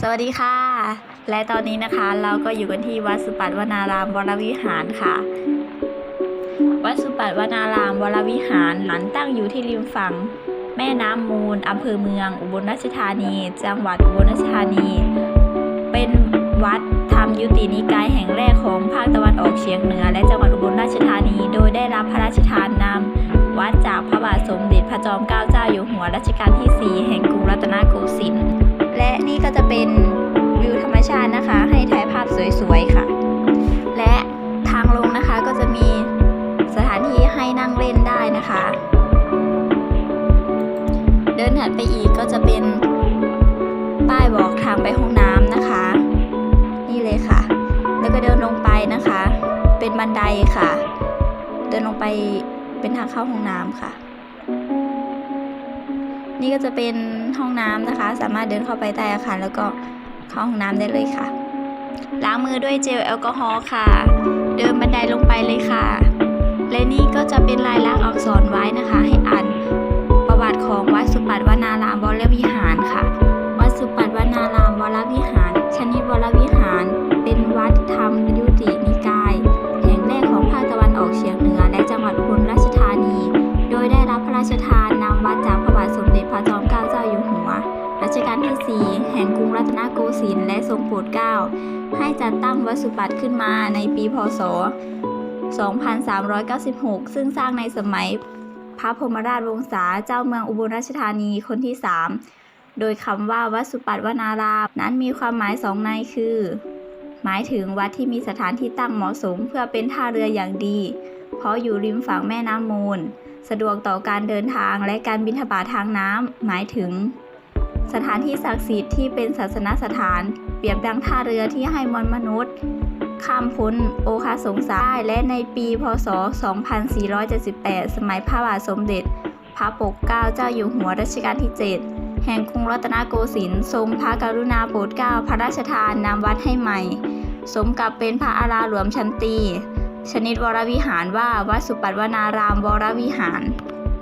สวัสดีค่ะ และตอนนี้นะคะเราก็อยู่กันที่วัดสุปัตวนารามวรวิหารค่ะ วัดสุปัตวนารามวรวิหารหลันตั้งอยู่ที่ริมฝั่งแม่น้ำมูลอำเภอเมือง อุบลราชธานี จังหวัดอุบลราชธานี เป็นวัดธรรมยุตินิกายแห่งแรกของภาคตะวันออกเฉียงเหนือ และจังหวัดอุบลราชธานี โดยได้รับพระราชทานนามวัดจากพระบาทสมเด็จพระจอมเกล้าเจ้าอยู่หัวรัชกาลที่ 4 แห่ง จะเป็นวิวธรรมชาตินะคะ ให้ถ่ายภาพสวยๆค่ะ และทางลงนะคะก็จะมีสถานที่ให้นั่งเล่นได้นะคะ เดินถัดไปอีกก็จะเป็นป้ายบอกทางไปห้องน้ำนะคะ นี่เลยค่ะ แล้วก็เดินลงไปนะคะ เป็นบันไดค่ะ เดินลงไปเป็นทางเข้าห้องน้ำค่ะ นี่ก็จะเป็นห้องน้ำนะคะ สามารถเดินเข้าไปใต้อาคารแล้วก็เข้าห้องน้ำได้เลยค่ะ ล้างมือด้วยเจลแอลกอฮอล์ค่ะ เดินบันไดลงไปเลยค่ะ และนี่ก็จะเป็นลายลักษณ์อักษรไว้นะคะ ให้อ่านประวัติของวัดสุปัตวนารามบ ที่ 4 แห่งกรุงรัตนโกสินทร์และทรงโปรดเกล้าให้จัดตั้งวัดสุปัตขึ้นมาในปีพศ 2396 ซึ่งสร้างในสมัยพระพรหมราชวงศาเจ้าเมืองอุบลราชธานีคนที่ 3 โดยคำว่าวัดสุปัตวนาราม นั้นมีความหมายสองในคือ หมายถึงวัดที่มีสถานที่ตั้งเหมาะสมเพื่อเป็นท่าเรืออย่างดี เพราะอยู่ริมฝั่งแม่น้ำมูล สะดวกต่อการเดินทางและการบินทบาททางน้ำหมายถึง สถานที่ศักดิ์สิทธิ์ที่เป็นศาสนสถาน เปรียบดังท่าเรือที่ให้มวลมนุษย์ ข้ามพ้นโอคาสงสาร และในปี พศ 2478 สมัยพระบาทสมเด็จ พระปกเกล้าเจ้าอยู่หัวรัชกาลที่ 7 แห่งกรุงรัตนโกสินทร์ทรงพระกรุณาโปรดเกล้าพระราชทานนามวัดให้ใหม่ สมกับเป็นพระอาราหลวมชันตีชนิดวรวิหารว่าวัดสุปัตวนารามวรวิหาร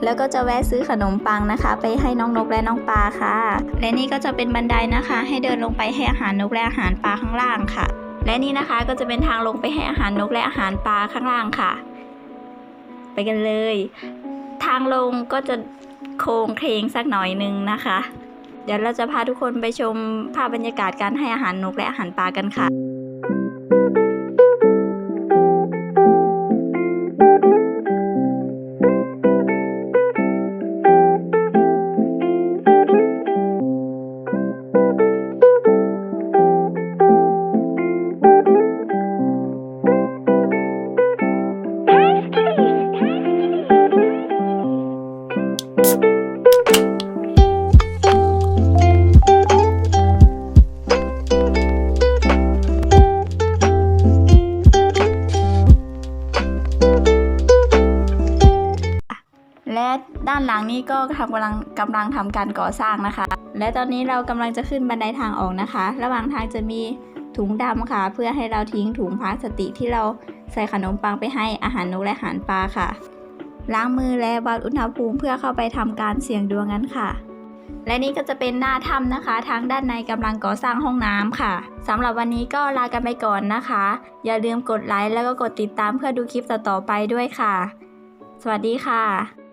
แล้วก็จะแวะซื้อขนมปังนะคะ ไปให้น้องนกและน้องปลาค่ะ และนี่ก็จะเป็นบันไดนะคะ ให้เดินลงไปให้อาหารนกและอาหารปลาข้างล่างค่ะ และนี่นะคะก็จะเป็นทางลงไปให้อาหารนกและอาหารปลาข้างล่างค่ะ ไปกันเลย ทางลงก็จะโค้งเครงสักหน่อยนึงนะคะ เดี๋ยวเราจะพาทุกคนไปชมภาพบรรยากาศการให้อาหารนกและอาหารปลากันค่ะและ ด้านหลังนี้ก็ทำกำลังกำลังทำการก่อสร้างนะคะ และตอนนี้เรากำลังจะขึ้นบันไดทางออกนะคะ ระหว่างทางจะมีถุงดำค่ะ เพื่อให้เราทิ้งถุงพลาสติกที่เราใส่ขนมปังไปให้อาหารนกและอาหารปลาค่ะ ล้างมือและวัดอุณหภูมิเพื่อเข้าไปทำการเสี่ยงดวงกันค่ะ และนี่ก็จะเป็นหน้าถ้ำนะคะ ทางด้านในกำลังก่อสร้างห้องน้ำค่ะสำหรับวันนี้ก็ลากันไปก่อนนะคะ อย่าลืมกดไลค์แล้วก็กดติดตามเพื่อดูคลิปต่อๆไปด้วยค่ะ สวัสดีค่ะ